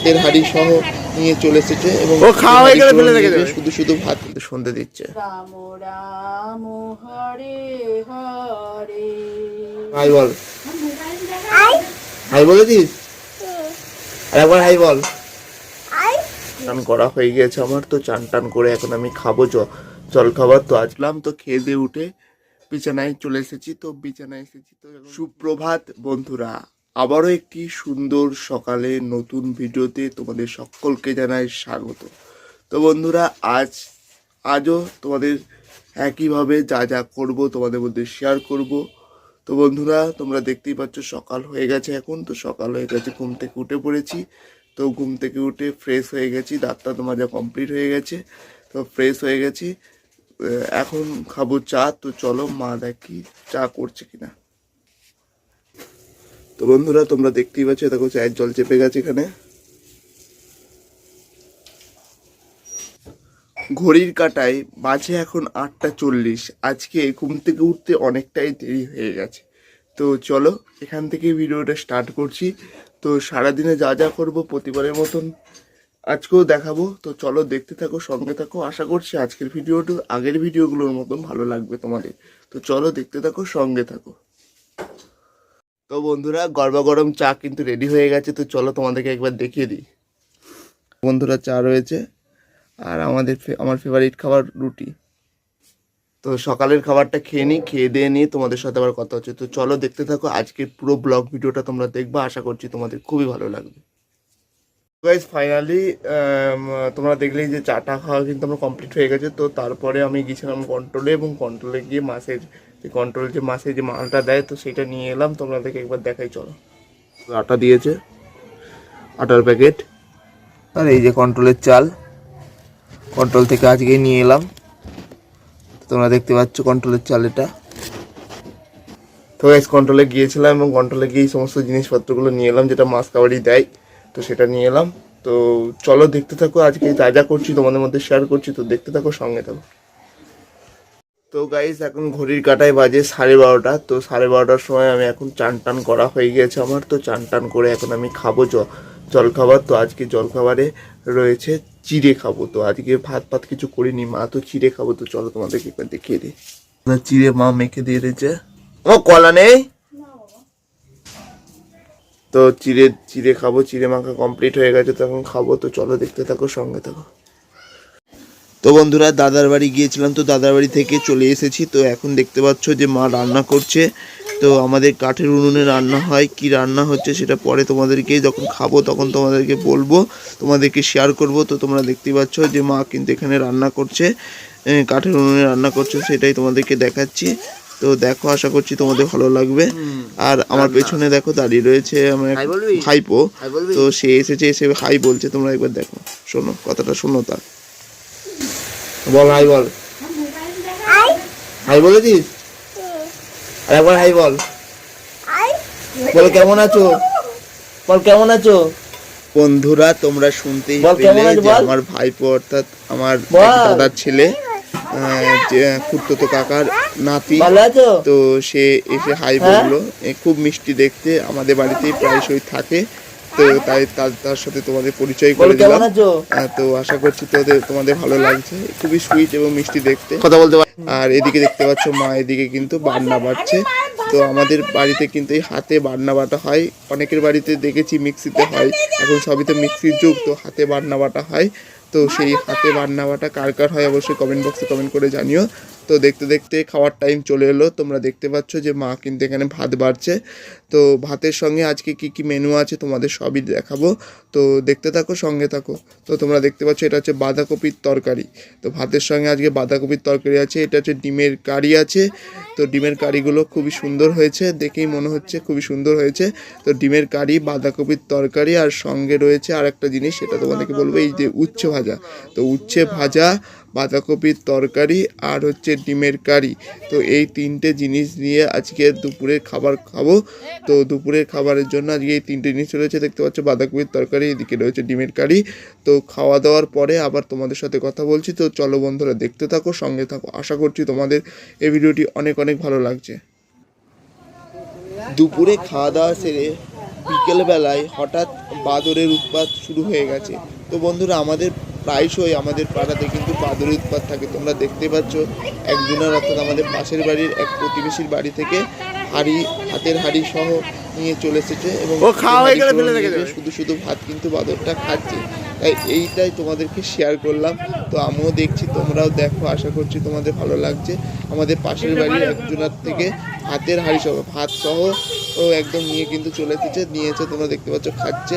ভাতের হাঁড়ি সহ নিয়ে চলে এসেছে এবং ও খাওয়া হয়ে গেলে ফেলে রেখে দেবে। শুধু শুধু ভাত কিন্তু সন্ধে দিচ্ছে। রাম রাম হরে হরে। হাই বল। হাই বলেছিস? আর একবার হাই বল। চান করা হয়ে গেছে আমার তো চান টান করে এখন আমি খাব জল খাবার। তো আসলাম তো খেয়ে দিয়ে উঠে বিছানায় চলে এসেছি তো বিছানায় এসেছি তো সুপ্রভাত বন্ধুরা। আবারও একটি সুন্দর সকালে নতুন ভিডিওতে তোমাদের সকলকে জানাই স্বাগত। তো বন্ধুরা, আজ, আজও তোমাদের একইভাবে যা যা করব তোমাদের মধ্যে শেয়ার করব। তো বন্ধুরা, তোমরা দেখতেই পাচ্ছ সকাল হয়ে গেছে এখন। তো সকাল হয়ে গেছে, ঘুম থেকে উঠে পড়েছি। তো ঘুম থেকে উঠে ফ্রেশ হয়ে গেছি, দাঁতটা তোমার যা কমপ্লিট হয়ে গেছে। তো ফ্রেশ হয়ে গেছি। এখন খাব চা। তো চলো মা দেখি চা করছে কিনা। তো বন্ধুরা, তোমরা দেখতেই পাচ্ছ, দেখো চায়ের জল চেপে গেছে এখানে। ঘড়ির কাটায় বাজে এখন আটটা চল্লিশ। আজকে ঘুম থেকে উঠতে অনেকটাই দেরি হয়ে গেছে। তো চলো, এখান থেকে ভিডিওটা স্টার্ট করছি। তো সারাদিনে যা যা করব প্রতিবারের মতন আজকেও দেখাবো। তো চলো দেখতে থাকো, সঙ্গে থাকো। আশা করছি আজকের ভিডিওটা, আগের ভিডিওগুলোর মতন ভালো লাগবে তোমাদের। তো চলো দেখতে থাকো, সঙ্গে থাকো। তো বন্ধুরা গরমা গরম চা কিন্তু রেডি হয়ে গেছে, তো চলো তোমাদেরকে একবার দেখিয়ে দিই। বন্ধুরা, চা রয়েছে, আর আমাদের আমার ফেভারিট খাবার রুটি। তো সকালের খাবারটা খেয়ে নিই, খেয়ে দিয়ে নিয়ে তোমাদের সাথে আবার কথা হচ্ছে। তো চলো দেখতে থাকো, আজকের পুরো ব্লগ ভিডিওটা তোমরা দেখবা, আশা করছি তোমাদের খুবই ভালো লাগবে। গাইজ ফাইনালি তোমরা দেখলেই যে চাটা খাওয়া কিন্তু আমার কমপ্লিট হয়ে গেছে, তো তারপরে আমি গিয়েছিলাম কন্ট্রোলে এবং কন্ট্রোলে গিয়ে মাছের যে কন্ট্রোল যে মাছের যে মালটা দেয় তো সেটা নিয়ে এলাম তোমাদেরকে একবার দেখাই চলো। আটা দিয়েছে আটার প্যাকেট আর এই যে কন্ট্রোলের চাল কন্ট্রোল থেকে আজকে নিয়ে এলাম। তোমরা দেখতে পাচ্ছ কন্ট্রোলের চাল এটা। তো গাইস কন্ট্রোলে গিয়েছিলাম এবং কন্ট্রোলে গিয়ে সমস্ত জিনিসপত্রগুলো নিয়ে এলাম যেটা মাছ কাবাডি দেয় তো সেটা নিয়ে এলাম। তো চলো দেখতে থাকো আজকে যা যা করছি তোমাদের মধ্যে শেয়ার করছি তো দেখতে থাকো সঙ্গে থাকো। তো গাইস এখন ঘড়ির কাটায় বাজে সাড়ে বারোটা। তো সাড়ে বারোটার সময় আমি এখন চান টান করা হয়ে গিয়েছে আমার। তো চান টান করে এখন আমি খাব জ জল খাবার তো আজকে জল খাবারে রয়েছে চিড়ে খাব। তো আজকে ভাত ভাত কিছু করিনি, মা তো চিড়ে খাব। তো চলো তোমাদেরকে একবার দেখিয়ে দিই। চিড়ে মা মেখে দিয়ে দিয়েছে। ও, কলা নেই? তো চিড়ে চিড়ে খাব। চিড়ে মাখা কমপ্লিট হয়ে গেছে, তো এখন খাব। তো চলো দেখতে থাকো, সঙ্গে থাকো। তো বন্ধুরা দাদার বাড়ি গিয়েছিলাম তো দাদার বাড়ি থেকে চলে এসেছি। তো এখন দেখতে পাচ্ছ যে মা রান্না করছে। তো আমাদের কাঠের উনুনে রান্না হয় কি রান্না হচ্ছে সেটা পরে তোমাদেরকে যখন খাব তখন তোমাদেরকে বলব তোমাদেরকে শেয়ার করব। তো তোমরা দেখতেই পাচ্ছ যে মা কিন্তু এখানে রান্না করছে কাঠের উনুনে রান্না করছে সেটাই তোমাদেরকে দেখাচ্ছি। তো দেখো আশা করছি তোমাদের ভালো লাগবে। আর আমার পেছনে দেখো দাঁড়িয়ে রয়েছে আমার ভাইপো। তো সে এসেছে এসে হাই বলছে তোমরা একবার দেখো। শোনো কথাটা শোনো তার। বল হাই বল। হাই। বলেছিস আর একবার হাই বল। বল কেমন আছো? বল কেমন আছো? বন্ধুরা তোমরা শুনতেই পেলে যে আমার ভাইপো অর্থাৎ আমার দাদার ছেলে আহ, যে খুড়তো কাকার নাতি। তো সে এসে হাই হ্যাঁ? বলল। খুব মিষ্টি দেখতে। আমাদের বাড়িতেই প্রায়শই থাকে। তো তাই তার সাথে তোমাদের পরিচয় করে দিলাম। তো আশা করছি তোদের তোমাদের ভালো লাগছে। খুবই সুইট এবং মিষ্টি দেখতে। কথা বলতে আর এদিকে দেখতে পাচ্ছ মা এদিকে কিন্তু বান্না বাড়ছে। তো আমাদের বাড়িতে কিন্তু এই হাতে বান্না বাটা হয়। অনেকের বাড়িতে দেখেছি মিক্সিতে হয়। এখন সবই তো মিক্সির যুগ তো হাতে বান্না বাটা হয়। তো সেই হাতে বান্না বাটা কার কার হয় অবশ্যই কমেন্ট বক্সে কমেন্ট করে জানিও। তো দেখতে দেখতে খাওয়ার টাইম চলে এলো। তোমরা দেখতে পাচ্ছ যে মা কিন্তু এখানে ভাত বাড়ছে। তো ভাতের সঙ্গে আজকে কি কি মেনু আছে তোমাদের সবই দেখাবো। তো দেখতে থাকো, সঙ্গে থাকো। তো তোমরা দেখতে পাচ্ছ এটা হচ্ছে বাঁধাকপির তরকারি। তো ভাতের সঙ্গে আজকে বাঁধাকপির তরকারি আছে। এটা হচ্ছে ডিমের কারি আছে। তো ডিমের কারিগুলো খুবই সুন্দর হয়েছে। দেখেই মনে হচ্ছে খুবই সুন্দর হয়েছে। তো ডিমের কারি, বাঁধাকপির তরকারি আর সঙ্গে রয়েছে আর একটা জিনিস, সেটা তোমাদেরকে বলব, এই যে উচ্ছে ভাজা। তো উচ্ছে ভাজা বাঁধাকপির তরকারি আর হচ্ছে ডিমের কারি। তো এই তিনটে জিনিস নিয়ে আজকে দুপুরের খাবার খাব। তো দুপুরের খাবারের জন্য আজকে এই তিনটে জিনিস রয়েছে। দেখতে পাচ্ছ, বাঁধাকপির তরকারি, এদিকে রয়েছে ডিমের কারি। তো খাওয়া দাওয়ার পরে আবার তোমাদের সাথে কথা বলছি। তো চলো বন্ধুরা, দেখতে থাকো, সঙ্গে থাকো। আশা করছি তোমাদের এই ভিডিওটি অনেক অনেক ভালো লাগছে। দুপুরে খাওয়া দাওয়া সেরে বিকেলবেলায় হঠাৎ বাদরের উৎপাত শুরু হয়ে গেছে। তো বন্ধুরা, আমাদের প্রায়শই আমাদের পাড়াতে কিন্তু বাদরের উৎপাত থাকে। তোমরা দেখতে পাচ্ছ একজনের অর্থাৎ আমাদের পাশের বাড়ির এক প্রতিবেশীর বাড়ি থেকে হাড়ি হাতের হাড়ি সহ নিয়ে চলে এসেছে এবং। শুধু শুধু ভাত কিন্তু বাদরটা খাচ্ছে। তাই এইটাই তোমাদেরকে শেয়ার করলাম। তো আমিও দেখছি তোমরাও দেখো আশা করছি তোমাদের ভালো লাগছে। আমাদের পাশের বাড়ির একজনের থেকে হাতের হাড়ি সহ ভাত সহ ও একদম নিয়ে কিন্তু চলে এসেছে নিয়েছে তোমরা দেখতে পাচ্ছ খাচ্ছে।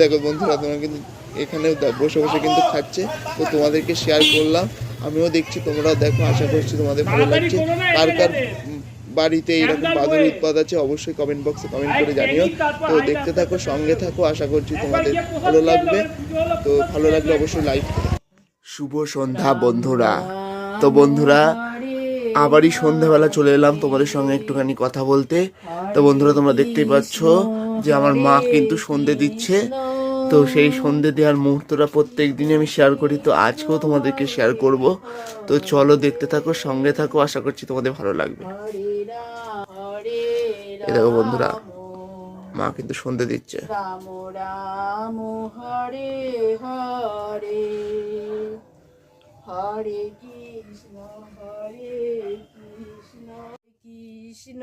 দেখো বন্ধুরা তোমরা কিন্তু এখানেও বসে বসে কিন্তু খাচ্ছে। তো তোমাদেরকে শেয়ার করলাম। আমিও দেখছি তোমরাও দেখো আশা করছি তোমাদের ভালো লাগছে। কার কার বাড়িতে এইরকম বাদুর উৎপাদ আছে অবশ্যই কমেন্ট বক্সে কমেন্ট করে জানিও। তো দেখতে থাকো সঙ্গে থাকো আশা করছি তোমাদের ভালো লাগবে। তো ভালো লাগলে অবশ্যই লাইক শুভ সন্ধ্যা বন্ধুরা। তো বন্ধুরা আবারই সন্ধ্যাবেলা চলে এলাম তোমাদের সঙ্গে একটুখানি কথা বলতে। তো বন্ধুরা তোমরা দেখতেই পাচ্ছ যে আমার মা কিন্তু সন্ধে দিচ্ছে। তো সেই সন্ধে দেওয়ার মুহূর্তটা প্রত্যেক দিনই আমি শেয়ার করি, তো আজকেও তোমাদেরকে শেয়ার করব। তো চলো দেখতে থাকো, সঙ্গে থাকো, আশা করছি তোমাদের ভালো লাগবে। দেখো বন্ধুরা। মা কিন্তু সন্ধে দিচ্ছে। কৃষ্ণ কৃষ্ণ।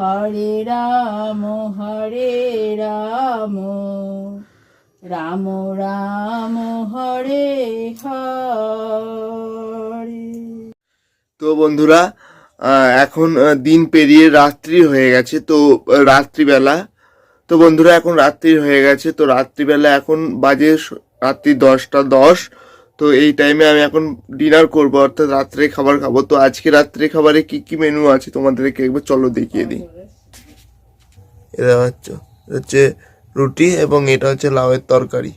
হরে রাম হরে রাম। রাম রাম, হরে তো বন্ধুরা এখন দিন পেরিয়ে রাত্রি হয়ে গেছে, তো রাত্রিবেলা। তো বন্ধুরা, এখন রাত্রি হয়ে গেছে, তো রাত্রিবেলা এখন বাজে রাত্রি দশটা দশ। তো এই টাইমে আমি এখন ডিনার করব, অর্থাৎ রাত্রে খাবার খাব। তো আজকে রাত্রে খাবারে কি কি মেনু আছে তোমাদেরকে একবার চলো দেখিয়ে দিই। এটা হচ্ছে হচ্ছে রুটি এবং এটা হচ্ছে লাউয়ের তরকারি।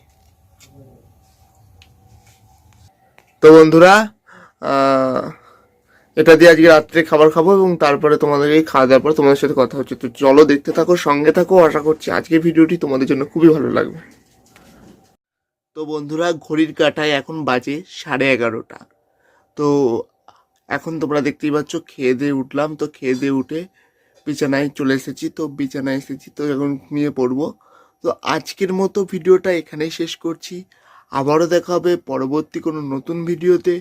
তো বন্ধুরা এটা দিয়ে আজকে রাত্রে খাবার খাব এবং তারপরে তোমাদেরকে খাওয়া দাওয়ার পর তোমাদের সাথে কথা হচ্ছে। তো চলো দেখতে থাকো, সঙ্গে থাকো। আশা করছি আজকে ভিডিওটি তোমাদের জন্য খুবই ভালো লাগবে। তো বন্ধুরা ঘড়ির কাঁটায় এখন বাজে সাড়ে এগারোটা। তো এখন তোমরা দেখতেই পাচ্ছ খেয়ে দিয়ে উঠলাম। তো খেয়ে দিয়ে উঠে বিছানায় চলে এসেছি। তো বিছানায় এসেছি তো এখন ঘুমিয়ে পড়ব। তো আজকের মতো ভিডিওটা এখানেই শেষ করছি। আবারও দেখা হবে পরবর্তী কোনো নতুন ভিডিওতে।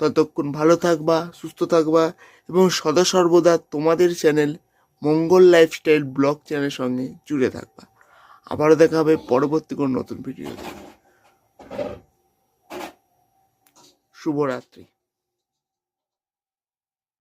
ততক্ষণ ভালো থাকবা, সুস্থ থাকবা এবং সদা সর্বদা তোমাদের চ্যানেল মঙ্গল লাইফস্টাইল ব্লগ চ্যানেলের সঙ্গে জুড়ে থাকবা। আবারও দেখা হবে পরবর্তী কোনো নতুন ভিডিওতে। শুভরাত্রি।